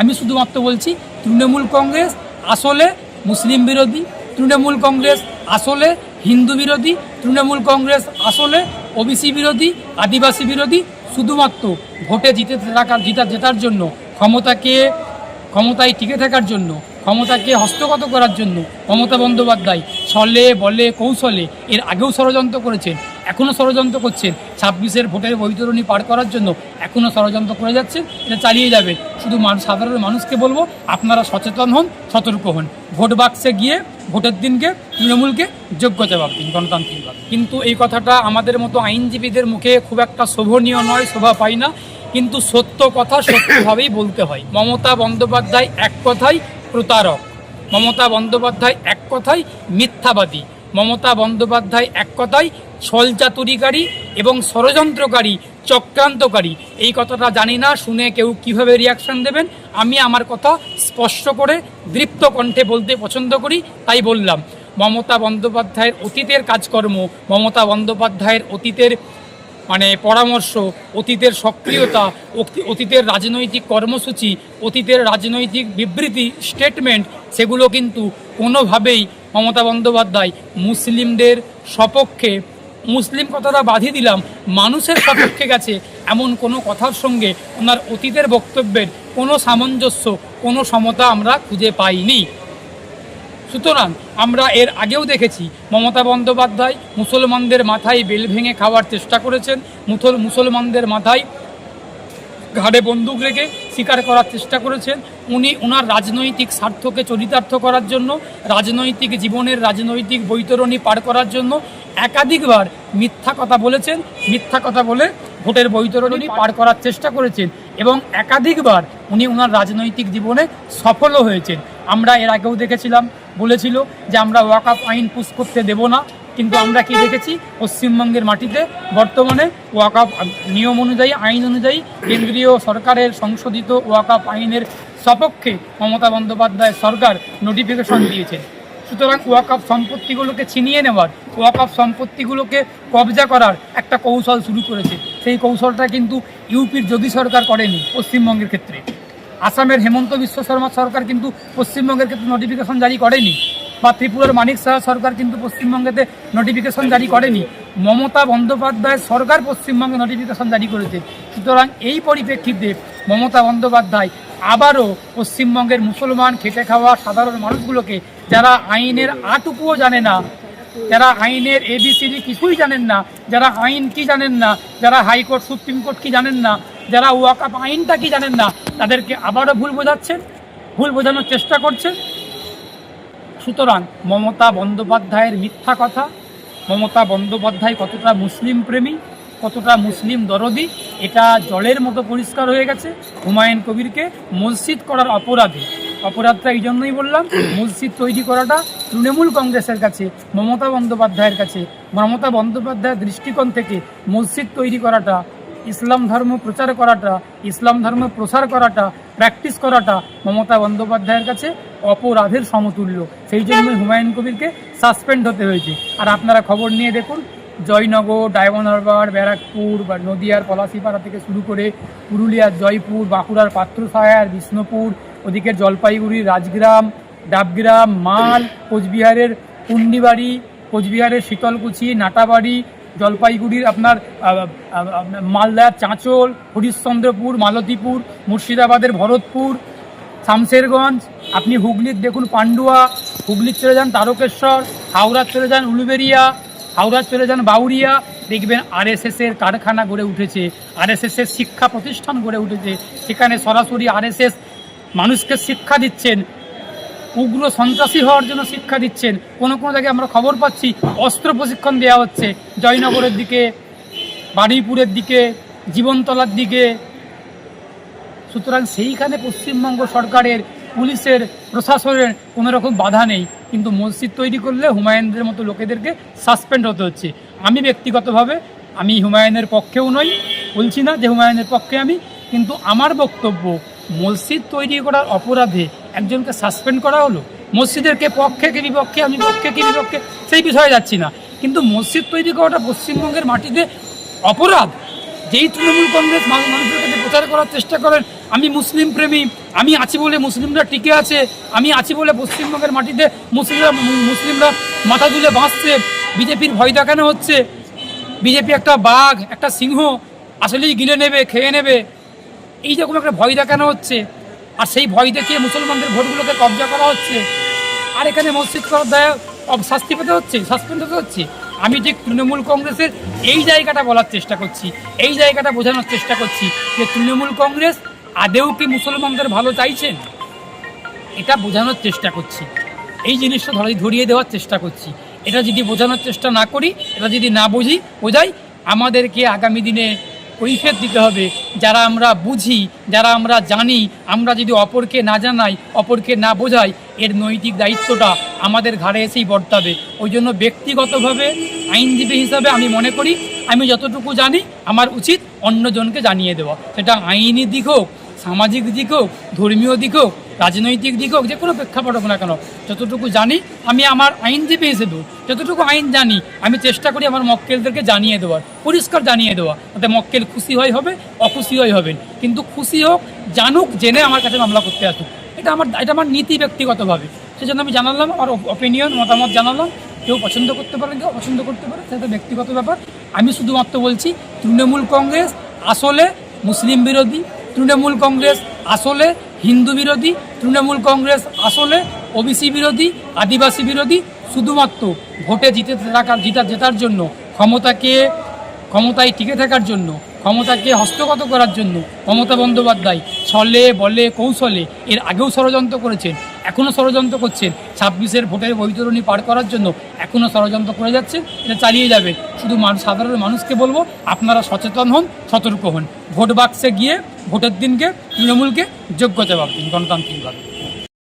আমি শুধুমাত্র বলছি, তৃণমূল কংগ্রেস আসলে মুসলিম বিরোধী, তৃণমূল কংগ্রেস আসলে হিন্দু বিরোধী, তৃণমূল কংগ্রেস আসলে ওবিসি বিরোধী, আদিবাসী বিরোধী, শুধুমাত্র ভোটে জিতে থাকার জিতা জেতার জন্য, ক্ষমতাকে ক্ষমতায় টিকে থাকার জন্য, ক্ষমতাকে হস্তগত করার জন্য মমতা বন্দ্যোপাধ্যায় ছলে বলে কৌশলে এর আগেও ষড়যন্ত্র করেছেন। এখনও ষড়যন্ত্র করছেন ছাব্বিশের ভোটের বৈতরণী পার করার জন্য এখনও ষড়যন্ত্র করে যাচ্ছেন এটা চালিয়ে যাবে। শুধু মানুষ সাধারণ মানুষকে বলব, আপনারা সচেতন হন, সতর্ক হন। ভোট বাক্সে গিয়ে, ভোটের দিনকে, তৃণমূলকে যোগ্যতা ভাবতেন গণতান্ত্রিকভাবে কিন্তু এই কথাটা আমাদের মতো আইনজীবীদের মুখে খুব একটা শোভনীয় নয়, শোভা পায় না। কিন্তু সত্য কথা সত্যভাবেই বলতে হয়। মমতা বন্দ্যোপাধ্যায় এক কথাই প্রতারক। মমতা বন্দ্যোপাধ্যায় এক কথাই মিথ্যাবাদী। মমতা বন্দ্যোপাধ্যায় এক কথাই ছলচাতুরিকারী এবং ষড়যন্ত্রকারী, চক্রান্তকারী। এই কথাটা জানি না, শুনে কেউ কীভাবে রিয়াকশন দেবেন? আমি আমার কথা স্পষ্ট করে দৃপ্ত কণ্ঠে বলতে পছন্দ করি, তাই বললাম। মমতা বন্দ্যোপাধ্যায়ের অতীতের কাজকর্ম, মমতা বন্দ্যোপাধ্যায়ের অতীতের মানে পরামর্শ, অতীতের সক্রিয়তা অতীতের রাজনৈতিক কর্মসূচি, অতীতের রাজনৈতিক বিবৃতি স্টেটমেন্ট সেগুলো কিন্তু কোনোভাবেই মমতা বন্দ্যোপাধ্যায় মুসলিমদের সপক্ষে, মুসলিম কথাটা বাধি দিলাম, মানুষের সপক্ষে গেছে এমন কোনো কথার সঙ্গে ওনার অতীতের বক্তব্যের কোনো সামঞ্জস্য, কোনো সমতা আমরা খুঁজে পাইনি। সুতরাং আমরা এর আগেও দেখেছি, মমতা বন্দ্যোপাধ্যায় মুসলমানদের মাথায় বেল ভেঙে খাওয়ার চেষ্টা করেছেন মুসল মুসলমানদের মাথায় ঘাড়ে বন্দুক রেখে শিকার করার চেষ্টা করেছেন উনি ওনার রাজনৈতিক স্বার্থকে চরিতার্থ করার জন্য, রাজনৈতিক জীবনের রাজনৈতিক বৈতরণী পার করার জন্য একাধিকবার মিথ্যা কথা বলেছেন, মিথ্যা কথা বলে ভোটের বৈতরণী পার করার চেষ্টা করেছেন এবং একাধিকবার উনি ওনার রাজনৈতিক জীবনে সফলও হয়েছেন। আমরা এর আগেও দেখেছিলাম, বলেছিল যে আমরা ওয়াকআপ আইন পুশ করতে দেব না, কিন্তু আমরা কি দেখেছি? পশ্চিমবঙ্গের মাটিতে বর্তমানে ওয়াকআপ নিয়ম অনুযায়ী, আইন অনুযায়ী কেন্দ্রীয় সরকারের সংশোধিত ওয়াকআপ আইনের সপক্ষে মমতা বন্দ্যোপাধ্যায় সরকার নোটিফিকেশন দিয়েছেন। সুতরাং ওয়াকআপ সম্পত্তিগুলোকে ছিনিয়ে নেওয়ার ওয়াকআপ সম্পত্তিগুলোকে কবজা করার একটা কৌশল শুরু করেছে। সেই কৌশলটা কিন্তু ইউপির যোগী সরকার করেনি পশ্চিমবঙ্গের ক্ষেত্রে। আসামের হেমন্ত বিশ্ব শর্মা সরকার কিন্তু পশ্চিমবঙ্গের ক্ষেত্রে নোটিফিকেশন জারি করেনি। বা ত্রিপুরার মানিক সাহা সরকার কিন্তু পশ্চিমবঙ্গেতে নোটিফিকেশন জারি করেনি। মমতা বন্দ্যোপাধ্যায় সরকার পশ্চিমবঙ্গে নোটিফিকেশন জারি করেছে। সুতরাং এই পরিপ্রেক্ষিতে মমতা বন্দ্যোপাধ্যায় আবারও পশ্চিমবঙ্গের মুসলমান খেটে খাওয়া সাধারণ মানুষগুলোকে যারা আইনের আটুকুও জানে না, যারা আইনের এবিসিডি কিছুই জানেন না, যারা আইন কি জানেন না, যারা হাইকোর্ট সুপ্রিম কোর্ট কি জানেন না, যারা ওয়াকাপ আইনটা কি জানেন না, তাদেরকে আবারও ভুল বোঝাচ্ছেন, ভুল বোঝানোর চেষ্টা করছেন। সুতরাং মমতা বন্দ্যোপাধ্যায়ের মিথ্যা কথা, মমতা বন্দ্যোপাধ্যায় কতটা মুসলিম প্রেমী কতটা মুসলিম দরদি, এটা জলের মতো পরিষ্কার হয়ে গেছে। হুমায়ুন কবিরকে মসজিদ করার অপরাধে। অপরাধটা এই জন্যই বললাম, মসজিদ তৈরি করাটা তৃণমূল কংগ্রেসের কাছে, মমতা বন্দ্যোপাধ্যায়ের কাছে। মমতা বন্দ্যোপাধ্যায়ের দৃষ্টিকোণ থেকে মসজিদ তৈরি করাটা, ইসলাম ধর্ম প্রচার করাটা, ইসলাম ধর্ম প্রসার করাটা, প্র্যাকটিস করাটা মমতা বন্দ্যোপাধ্যায়ের কাছে অপরাধের সমতুল্য। সেই জন্যই হুমায়ুন কবিরকে সাসপেন্ড হতে হয়েছে। আর আপনারা খবর নিয়ে দেখুন জয়নগর, ডায়মন্ড হারবার, ব্যারাকপুর বা নদিয়ার পলাশিপাড়া থেকে শুরু করে পুরুলিয়ার জয়পুর, বাঁকুড়ার পাত্রসায়ার, বিষ্ণুপুর ওদিকে জলপাইগুড়ির রাজগ্রাম, ডাবগ্রাম, মাল, কোচবিহারের কুন্ডিবাড়ি কোচবিহারের শীতলকুচি, নাটাবাড়ি, জলপাইগুড়ির আপনার মালদার চাঁচল, হরিশ্চন্দ্রপুর, মালতীপুর, মুর্শিদাবাদের ভরতপুর, শামশেরগঞ্জ, আপনি হুগলির দেখুন পান্ডুয়া, হুগলির চলে যান তারকেশ্বর, হাওড়ার চলে যান উলুবেরিয়া হাওড়ার চলে যান বাউরিয়া দেখবেন আরএসএসের কারখানা গড়ে উঠেছে, আরএসএসের শিক্ষা প্রতিষ্ঠান গড়ে উঠেছে। সেখানে সরাসরি আরএসএস মানুষকে শিক্ষা দিচ্ছেন, উগ্র সন্ত্রাসী হওয়ার জন্য শিক্ষা দিচ্ছেন। কোনো কোনো জায়গায় আমরা খবর পাচ্ছি, অস্ত্র প্রশিক্ষণ দেওয়া হচ্ছে। জয়নগরের দিকে, বারুইপুরের দিকে, জীবনতলার দিকে। সুতরাং সেইখানে পশ্চিমবঙ্গ সরকারের, পুলিশের, প্রশাসনের কোনো রকম বাধা নেই। কিন্তু মসজিদ তৈরি করলে হুমায়ুনদের মতো লোকেদেরকে সাসপেন্ড হতে হচ্ছে। আমি ব্যক্তিগতভাবে, আমি হুমায়ুনের পক্ষেও নই, বলছি না যে হুমায়ুনের পক্ষে আমি, কিন্তু আমার বক্তব্য, মসজিদ তৈরি করার অপরাধে একজনকে সাসপেন্ড করা হলো, মসজিদের কে পক্ষে, কে বিপক্ষে, আমি পক্ষে, কি বিপক্ষে, সেই বিষয়ে যাচ্ছি না। কিন্তু মসজিদ তৈরি করাটা পশ্চিমবঙ্গের মাটিতে অপরাধ। যেই তৃণমূল কংগ্রেস মানু- মানুষের কাছে প্রচার করার চেষ্টা করেন, আমি মুসলিম প্রেমী, আমি আছি বলে মুসলিমরা টিকে আছে, আমি আছি বলে পশ্চিমবঙ্গের মাটিতে মুসলিমরা মুসলিমরা মাথা তুলে বাঁচছে, বিজেপির ভয় দেখানো হচ্ছে। বিজেপি একটা বাঘ, একটা সিংহ, আসলেই গিলে নেবে, খেয়ে নেবে। এই রকম একটা ভয় দেখানো হচ্ছে। আর সেই ভয় দেখিয়ে মুসলমানদের ভোটগুলোকে কবজা করা হচ্ছে। আর এখানে মসজিদ করার দায় শাস্তি পেতে হচ্ছে, সাসপেন্ড হতে হচ্ছে। আমি ঠিক তৃণমূল কংগ্রেসের এই জায়গাটা বলার চেষ্টা করছি, এই জায়গাটা বোঝানোর চেষ্টা করছি যে তৃণমূল কংগ্রেস আদেও কি মুসলমানদের ভালো চাইছেন? এটা বোঝানোর চেষ্টা করছি। এই জিনিসটা ধরে, ধরিয়ে দেওয়ার চেষ্টা করছি। এটা যদি বোঝানোর চেষ্টা না করি, এটা যদি না বুঝি, বোঝাই আমাদেরকে আগামী দিনে কৈফিয়ত দিতে হবে। যারা আমরা বুঝি, যারা আমরা জানি, আমরা যদি অপরকে না জানাই, অপরকে না বোঝাই, এর নৈতিক দায়িত্বটা আমাদের ঘাড়ে এসেই বর্তাবে। ওই জন্য ব্যক্তিগতভাবে, আইনজীবী হিসাবে আমি মনে করি, আমি যতটুকু জানি, আমার উচিত অন্যজনকে জানিয়ে দেওয়া। সেটা আইনি দিক হোক, সামাজিক দিক হোক, ধর্মীয় দিক হোক রাজনৈতিক দিক হোক, যে কোনো প্রেক্ষাপট হোক না কেন, যতটুকু জানি, আমি আমার আইনজীবী হিসেবেও যতটুকু আইন জানি, আমি চেষ্টা করি আমার মক্কেলদেরকে জানিয়ে দেওয়ার, পরিষ্কার জানিয়ে দেওয়া, যাতে মক্কেল খুশি হয় হবে, অখুশি হয় হবেন কিন্তু খুশি হোক, জানুক, জেনে আমার কাছে মামলা করতে আসুক। এটা আমার এটা আমার নীতি ব্যক্তিগতভাবে। সেজন্য আমি জানালাম, আমার অপিনিয়ন মতামত জানালাম। কেউ পছন্দ করতে পারে, কেউ পছন্দ করতে পারে, সেটা ব্যক্তিগত ব্যাপার। আমি শুধুমাত্র বলছি, তৃণমূল কংগ্রেস আসলে মুসলিম বিরোধী, তৃণমূল কংগ্রেস আসলে হিন্দু বিরোধী তৃণমূল কংগ্রেস আসলে ওবিসি বিরোধী, আদিবাসী বিরোধী, শুধুমাত্র ভোটে জিতে থাকার জিতা, জেতার জন্য, ক্ষমতাকে, ক্ষমতায় টিকে থাকার জন্য, ক্ষমতাকে হস্তগত করার জন্য মমতা বন্দ্যোপাধ্যায় ছলে, বলে, কৌশলে এর আগেও ষড়যন্ত্র করেছেন। এখনও ষড়যন্ত্র করছেন। ছাব্বিশের ভোটের বৈতরণী পার করার জন্য এখনও ষড়যন্ত্র করে যাচ্ছে, এটা চালিয়ে যাবে। শুধু মানুষ সাধারণ মানুষকে বলব, আপনারা সচেতন হন, সতর্ক হন। ভোট বাক্সে গিয়ে ভোটের দিনকে, তৃণমূলকে যোগ্য জবাব দিন গণতান্ত্রিকভাবে।